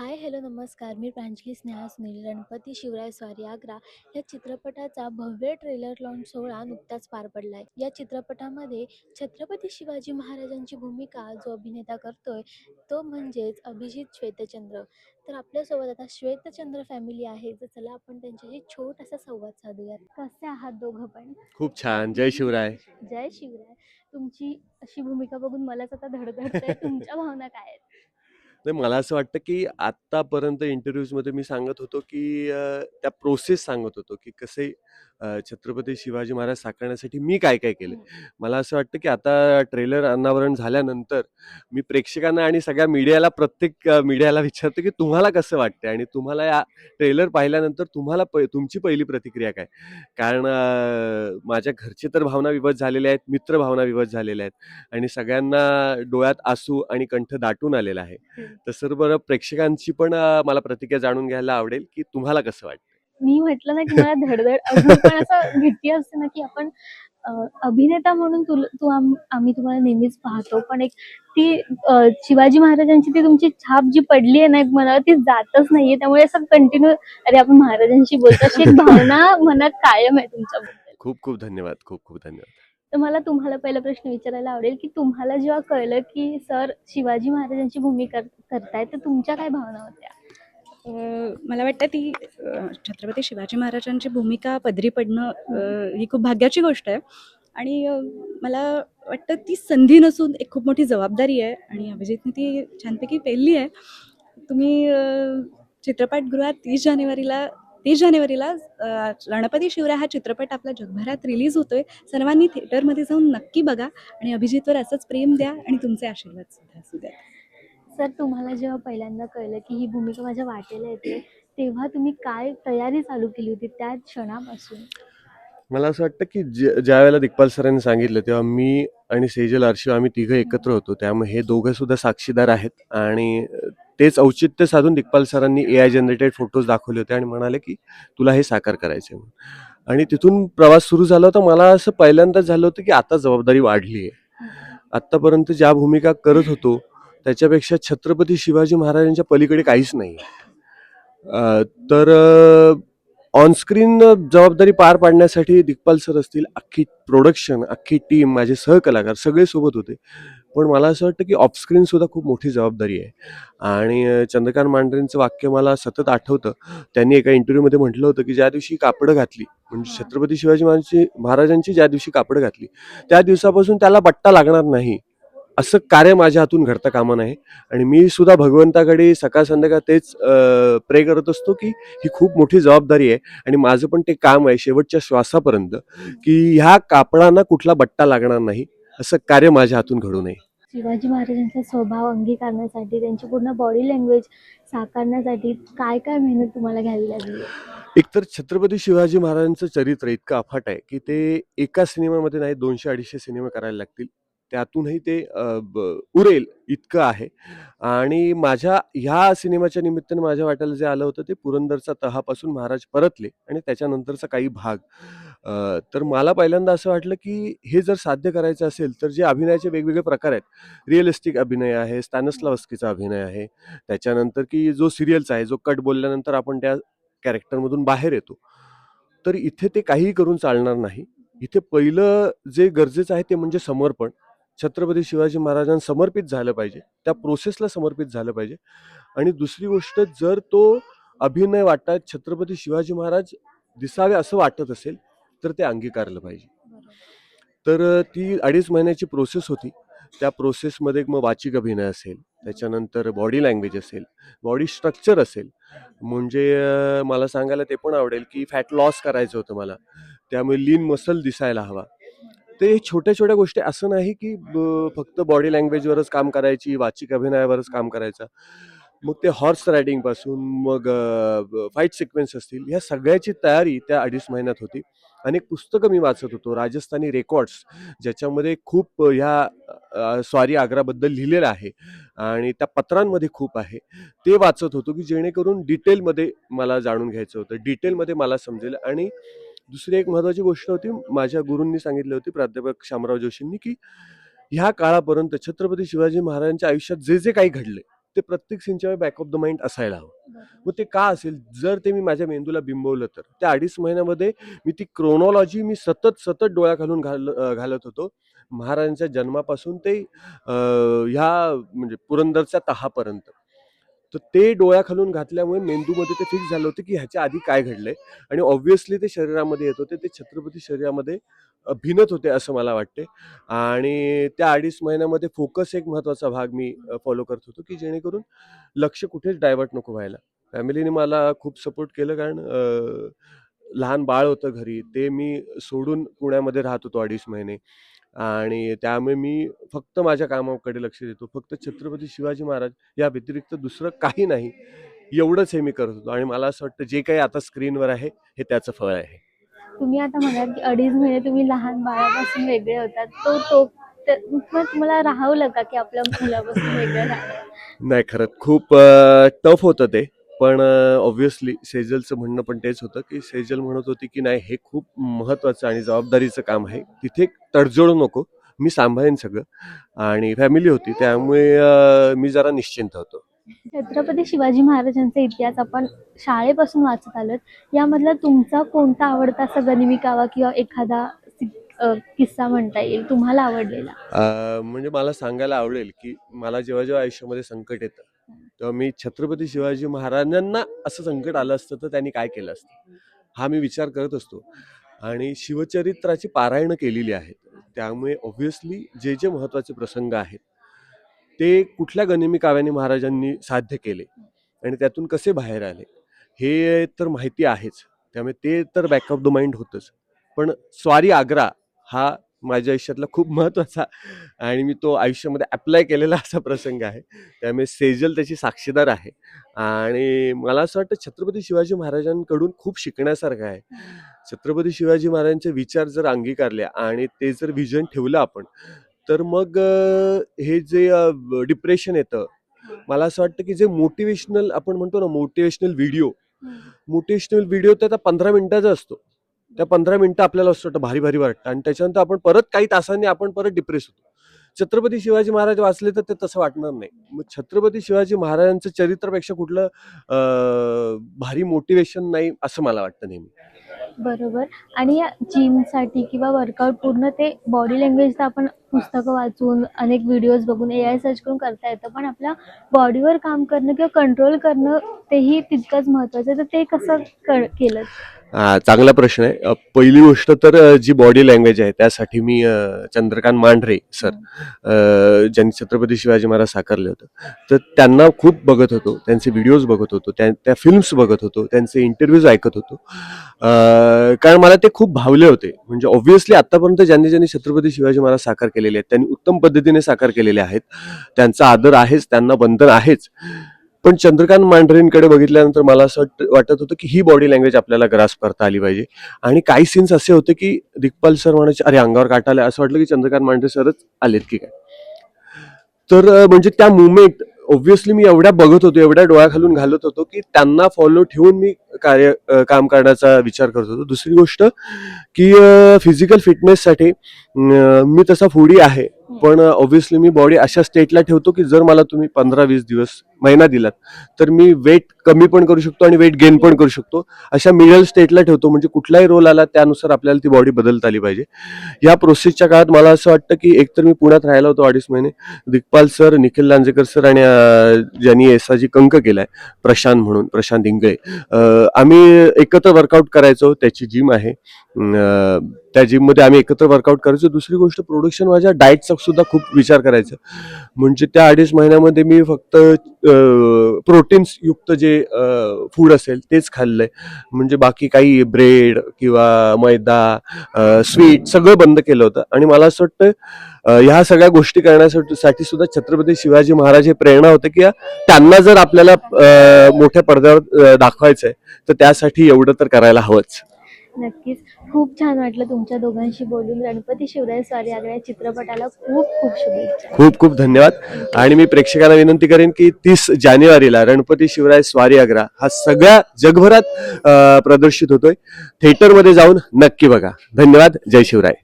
Hi hello नमस्कार. मी प्रांजली स्नेहा सुनील. गणपती शिवराय स्वारी आग्रा या चित्रपटाचा भव्य ट्रेलर लॉन्च सोहळा नुकताच पार पडला आहे या चित्रपटामध्ये छत्रपती शिवाजी महाराजांची भूमिका जो अभिनेता करतोय तो म्हणजेच अभिजित श्वेतचंद्र. तर आपल्यासोबत आता श्वेतचंद्र फॅमिली आहे. तर चला आपण त्यांच्याशी छोटासा संवाद साधूयात. कसे आहात दोघं पण? खूप छान. जय शिवराय. जय शिवराय. तुमची अशी भूमिका बघून मलाच आता धडधडतंय. तुमच्या भावना काय आहेत? नाही मला असं वाटतं की आत्तापर्यंत इंटरव्ह्यूजमध्ये मी सांगत होतो की अ, त्या प्रोसेस सांगत होतो की कसे अ, छत्रपती शिवाजी महाराज साकारण्यासाठी मी काय काय केलं मला असं वाटतं की आता ट्रेलर अनावरण झाल्यानंतर मी प्रेक्षकांना आणि सगळ्या मीडियाला प्रत्येक मीडियाला विचारतो की तुम्हाला कसं वाटतं आणि तुम्हाला या ट्रेलर पाहिल्यानंतर तुम्हाला प तुमची पहिली प्रतिक्रिया काय? कारण अ, माझ्या घरचे तर भावना विवश झालेल्या आहेत मित्र भावना विवश झालेल्या आहेत आणि सगळ्यांना डोळ्यात आसू आणि कंठ दाटून आलेला आहे. तर सर्व प्रेक्षकांची पण अ, मला प्रतिक्रिया जाणून घ्यायला आवडेल की तुम्हाला कसं वाटतं मी म्हटलं ना की मला धडधड अजून पण असं भीती असते ना की आपण अभिनेता म्हणून तुला तू आम- आम्ही तुम्हाला नेहमीच पाहतो. पण एक ती शिवाजी महाराजांची ती तुमची छाप जी पडली आहे ना एक मनावर ती जातच नाहीये. त्यामुळे असं कंटिन्यू अरे आपण महाराजांशी बोलतो. अशी एक भावना मनात कायम आहे तुमच्याबद्दल. खूप खूप धन्यवाद. खूप खूप धन्यवाद. तर मला तुम्हाला पहिला प्रश्न विचारायला आवडेल की तुम्हाला जेव्हा कळलं की सर शिवाजी महाराजांची भूमिका करताय तर तुमच्या काय भावना होत्या? मला वाटतं ती छत्रपती शिवाजी महाराजांची भूमिका पदरी पडणं ही खूप भाग्याची गोष्ट आहे. आणि मला वाटतं ती संधी नसून एक खूप मोठी जबाबदारी आहे आणि अभिजितने ती छानपैकी पेलली आहे. तुम्ही चित्रपटगृहात तीस जानेवारीला तीस जानेवारीला अ, गणपती शिवराय हा चित्रपट आपल्या जगभरात रिलीज होतोय. सर्वांनी थिएटरमध्ये जाऊन नक्की बघा आणि अभिजितवर असंच प्रेम द्या आणि तुमचे आशीर्वाद सुद्धा असू द्या सर तुम्हाला जेव्हा पहिल्यांदा कळलं की ही भूमिका माझ्या वाटेला येते तेव्हा तुम्ही काय तयारी चालू केली होती त्या क्षणापासून? मला असं वाटतं की ज्या वेळेला दिग्पाल सरांनी सांगितलं तेव्हा मी आणि सेजल आरशिव आम्ही तिघं एकत्र होतो. त्यामुळे हे दोघं सुद्धा साक्षीदार आहेत आणि तेच औचित्य साधून दिग्पाल सरांनी ए आय जनरेटेड फोटोज दाखवले होते आणि म्हणाले की तुला हे साकार करायचे आणि तिथून प्रवास सुरू झाला होता. मला असं पहिल्यांदाच झालं होतं की आता जबाबदारी वाढली आहे आत्तापर्यंत ज्या भूमिका करत होतो त्याच्यापेक्षा छत्रपती शिवाजी महाराजांच्या पलीकडे काहीच नाही. अं, तर ऑनस्क्रीन जबाबदारी पार पाडण्यासाठी दिग्पाल सर असतील अख्खी प्रोडक्शन अख्खी टीम माझे सहकलाकार सगळे सोबत होते. पण मला असं वाटतं की ऑफस्क्रीन सुद्धा खूप मोठी जबाबदारी आहे. आणि चंद्रकांत मांढरेंचं वाक्य मला सतत आठवतं. त्यांनी एका इंटरव्ह्यूमध्ये म्हटलं होतं की ज्या दिवशी कापडं घातली म्हणजे छत्रपती शिवाजी महाराजांची महाराजांची ज्या दिवशी कापडं घातली त्या दिवसापासून त्याला बट्टा लागणार नाही. असं कार्य माझ्या हातून घडता कामा नये आणि मी सुद्धा भगवंताकडे सकाळ संध्याकाळ तेच प्रे करत असतो की ही खूप मोठी जबाबदारी आहे. आणि माझं पण ते काम आहे शेवटच्या श्वासापर्यंत की ह्या कापडांना कुठला बट्टा लागणार नाही असं कार्य माझ्या हातून घडू नये. शिवाजी महाराजांचा स्वभाव अंगीकारण्यासाठी त्यांची पूर्ण बॉडी लँग्वेज साकारण्यासाठी काय काय मेहनत तुम्हाला घ्यावी लागली? एकतर छत्रपती शिवाजी महाराजांचं चरित्र इतकं अफाट आहे की ते एका सिनेमामध्ये नाही दोनशे अडीचशे सिनेमे करायला लागतील. त्यातूनही ते ब- उरेल इतकं आहे. आणि माझ्या ह्या सिनेमाच्या निमित्ताने माझ्या वाट्याला जे आलं होतं ते पुरंदरचा तहापासून महाराज परतले आणि त्याच्यानंतरचा काही भाग. तर मला पहिल्यांदा असं वाटलं की हे जर साध्य करायचं असेल तर जे अभिनयाचे वेगवेगळे प्रकार आहेत रिअलिस्टिक अभिनय आहे स्टॅनस्लावस्कीचा अभिनय आहे त्याच्यानंतर की जो सिरियलचा आहे जो कट बोलल्यानंतर आपण त्या कॅरेक्टरमधून बाहेर येतो तर इथे ते काहीही करून चालणार नाही. इथे पहिलं जे गरजेचं आहे ते म्हणजे समर्पण. छत्रपती शिवाजी महाराजांना समर्पित झालं पाहिजे. त्या प्रोसेसला समर्पित झालं पाहिजे. आणि दुसरी गोष्ट जर तो अभिनय वाटत छत्रपती शिवाजी महाराज दिसावे असं वाटत असेल तर ते अंगीकारलं पाहिजे. तर ती अडीच महिन्याची प्रोसेस होती. त्या प्रोसेसमध्ये मग वाचिक अभिनय असेल त्याच्यानंतर बॉडी लँग्वेज असेल बॉडी स्ट्रक्चर असेल. म्हणजे मला सांगायला ते पण आवडेल की फॅट लॉस करायचं होतं मला. त्यामुळे लीन मसल दिसायला हवा. ते छोट्या छोट्या गोष्टी असं नाही की ब- फक्त बॉडी लँग्वेजवरच काम करायची वाचिक अभिनयावरच काम करायचं. मग ते हॉर्स रायडिंगपासून मग फाईट सिक्वेन्स असतील ह्या सगळ्याची तयारी त्या अडीच महिन्यात होती. अनेक पुस्तकं मी वाचत होतो राजस्थानी रेकॉर्ड्स ज्याच्यामध्ये खूप ह्या स्वारी आग्राबद्दल लिहिलेलं आहे. आणि त्या पत्रांमध्ये खूप आहे. ते वाचत होतो की जेणेकरून डिटेलमध्ये मला जाणून घ्यायचं होतं. डिटेलमध्ये मला समजेल. आणि दुसरी एक महत्त्वाची गोष्ट होती माझ्या गुरूंनी सांगितली होती प्राध्यापक शामराव जोशींनी की ह्या काळापर्यंत छत्रपती शिवाजी महाराजांच्या आयुष्यात जे जे काही घडले ते प्रत्येक सीनच्या बॅक ऑफ द माइंड असायला हवं. मग ते का असेल? जर ते मी माझ्या मेंदूला बिंबवलं तर. त्या अडीच महिन्यामध्ये मी ती क्रोनॉलॉजी मी सतत सतत डोळ्या घालून घाल घालत होतो. महाराजांच्या जन्मापासून ते ह्या म्हणजे पुरंदरच्या तहापर्यंत. तर ते डोळ्या खालून घातल्यामुळे मेंदूमध्ये ते फिक्स झालं होतं की ह्याच्या आधी काय घडलंय. आणि ऑब्व्हियसली ते शरीरामध्ये येत होते ते छत्रपती शरीरामध्ये भिनत होते असं मला वाटते आणि त्या अडीच महिन्यामध्ये फोकस एक महत्त्वाचा भाग मी फॉलो करत होतो की जेणेकरून लक्ष कुठेच डायव्हर्ट नको व्हायला. फॅमिलीने मला खूप सपोर्ट केलं कारण लहान बाळ होतं घरी ते मी सोडून पुण्यामध्ये राहत होतो अडीच महिने. आणि त्यामुळे मी फक्त माझ्या कामाकडे लक्ष देतो. फक्त छत्रपती शिवाजी महाराज या व्यतिरिक्त दुसरं काही नाही. एवढंच हे मी करत होतो आणि मला असं वाटतं जे काही आता स्क्रीनवर आहे हे त्याचं फळ आहे. तुम्ही आता म्हणाल की अडीच महिने तुम्ही लहान बाळापासून वेगळे होतात. तो तो तुम्हाला राहवलं का की आपल्या मुलापासून वेगळं नाही खरंच खूप टफ होतं ते. पण ऑब्व्हियसली सेजलचं म्हणणं पण तेच होतं की सेजल म्हणत होती की नाही हे खूप महत्त्वाचं आणि जबाबदारीचं काम आहे. तिथे तडजोड नको. मी सांभाळेन सगळं. आणि फॅमिली होती त्यामुळे मी जरा निश्चिंत होतो. छत्रपती शिवाजी महाराजांचा इतिहास आपण शाळेपासून वाचत आलोत. यामधला तुमचा कोणता आवडता असा गनिमिकावा किंवा एखादा किस्सा म्हणता येईल? तुम्हाला आवडलेला? म्हणजे मला सांगायला आवडेल की मला जेव्हा जेव्हा आयुष्यामध्ये संकट येतं तेव्हा मी छत्रपती शिवाजी महाराजांना असं संकट आलं असतं तर त्यांनी काय केलं असतं? हा मी विचार करत असतो. आणि शिवचरित्राची पारायणं केलेली आहेत. त्यामुळे ऑब्व्हियसली जे जे महत्त्वाचे प्रसंग आहेत ते कुठल्या गनिमी काव्याने महाराजांनी साध्य केले आणि त्यातून कसे बाहेर आले हे तर माहिती आहेच. त्यामुळे ते तर बॅक ऑफ द माइंड होतंच. पण स्वारी आग्रा हा माझ्या आयुष्यातला खूप महत्त्वाचा आणि मी तो आयुष्यामध्ये अप्लाय केलेला असा प्रसंग आहे. त्यामुळे सेजल त्याची साक्षीदार आहे. आणि मला असं वाटतं छत्रपती शिवाजी महाराजांकडून खूप शिकण्यासारखं आहे. छत्रपती शिवाजी महाराजांचे विचार जर अंगीकारले आणि ते जर विजन ठेवलं आपण तर मग हे जे डिप्रेशन येतं मला असं वाटतं की जे मोटिवेशनल आपण म्हणतो ना मोटिवेशनल व्हिडिओ मोटिवेशनल व्हिडिओ तर आता पंधरा मिनिटाचा असतो. त्या पंधरा मिनिटं आपल्याला असं वाटतं भारी भारी वाटतं. आणि त्याच्यानंतर आपण परत काही तासांनी आपण परत डिप्रेस होतो. छत्रपती शिवाजी महाराज वाचले तर ते तसं वाटणार नाही. मग छत्रपती शिवाजी महाराजांचं चरित्रापेक्षा कुठलं भारी मोटिवेशन नाही असं मला वाटतं नेहमी. बरोबर. आणि या जिमसाठी किंवा वर्कआउट पूर्ण ते बॉडी लँग्वेज तर आपण पुस्तकं वाचून अनेक व्हिडिओज बघून ए आय सर्च करून करता येतं. पण आपल्या बॉडीवर काम करणं किंवा कंट्रोल करणं तेही तितकंच महत्त्वाचं आहे. तर ते कसं केलं? हा, चांगला प्रश्न आहे. पहिली गोष्ट तर जी बॉडी लँग्वेज आहे त्यासाठी मी चंद्रकांत मांढरे सर ज्यांनी छत्रपती शिवाजी महाराज साकारले होतं. तर त्यांना खूप बघत होतो त्यांचे व्हिडिओज बघत होतो त्या त्या फिल्म्स बघत होतो त्यांचे इंटरव्ह्यूज ऐकत होतो. कारण मला ते खूप भावले होते. म्हणजे ऑब्व्हियसली आतापर्यंत ज्यांनी ज्यांनी छत्रपती शिवाजी महाराज साकार केलेले आहेत त्यांनी उत्तम पद्धतीने साकार केलेले आहेत. त्यांचा आदर आहेच त्यांना बंधन आहेच. पण चंद्रकांत मांढरेंकडे बघितल्यानंतर मला असं वाट- वाटत होतं की ही बॉडी लँग्वेज आपल्याला ग्रास करता आली पाहिजे. आणि काही सीन्स असे होते की दिग्पाल सर म्हणायचे अरे अंगावर काटा असं वाटलं की चंद्रकांत मांढरे सरच आलेत की काय. तर म्हणजे त्या मुवमेंट ऑब्व्हियसली मी एवढ्या बघत होतो एवढ्या डोळ्याखालून घालत होतो की त्यांना फॉलो ठेवून मी कार्य काम करण्याचा विचार करत होतो. दुसरी गोष्ट की फिजिकल फिटनेससाठी मी तसा फुडी आहे. पण ऑब्व्हियसली मी बॉडी अशा स्टेटला ठेवतो की जर मला तुम्ही पंधरा वीस दिवस महिना दिलात. तर मी वेट कमी पण करू शकतो आणि वेट गेन पण करू शकतो. अशा मिडल स्टेटला ठेवतो म्हणजे कुठलाही रोल आला त्यानुसार आपल्याला ती बॉडी बदलता आली पाहिजे. या प्रोसेसच्या काळात मला असं वाटतं की एकतर मी पुण्यात राहिला होतो अडीच महिने. दिग्पाल सर निखिल लांजेकर सर आणि ज्यांनी एसाजी कंक केलाय प्रशांत म्हणून प्रशांत इंगळे. आम्ही एकत्र वर्कआउट करायचो त्याची जिम आहे. त्या जिममध्ये आम्ही एकत्र वर्कआउट करायचो. दुसरी गोष्ट प्रोडक्शन माझ्या डाएटचा सुद्धा खूप विचार करायचा. म्हणजे त्या अडीच महिन्यामध्ये मी फक्त प्रोटीन्स युक्त जे फूड असेल तेच खाल्लंय. म्हणजे बाकी काही ब्रेड किंवा मैदा स्वीट सगळं बंद केलं होतं. आणि मला असं वाटतं ह्या सगळ्या गोष्टी करण्यासाठी सुद्धा छत्रपती शिवाजी महाराज हे प्रेरणा होते की त्यांना जर आपल्याला मोठ्या पडद्यावर दाखवायचंय तर त्यासाठी एवढं तर करायला हवंच. नक्कीच. खूप छान वाटलं तुमच्या दोघांशी बोलून. गणपती शिवराय स्वारी आग्रा या चित्रपटाला खूप खूप शुभेच्छा. खूप खूप धन्यवाद. आणि मी प्रेक्षकांना विनंती करेन की तीस जानेवारीला गणपती शिवराय स्वारी आग्रा हा सगळ्या जगभरात प्रदर्शित होतोय. थिएटरमध्ये जाऊन नक्की बघा. धन्यवाद. जय शिवराय.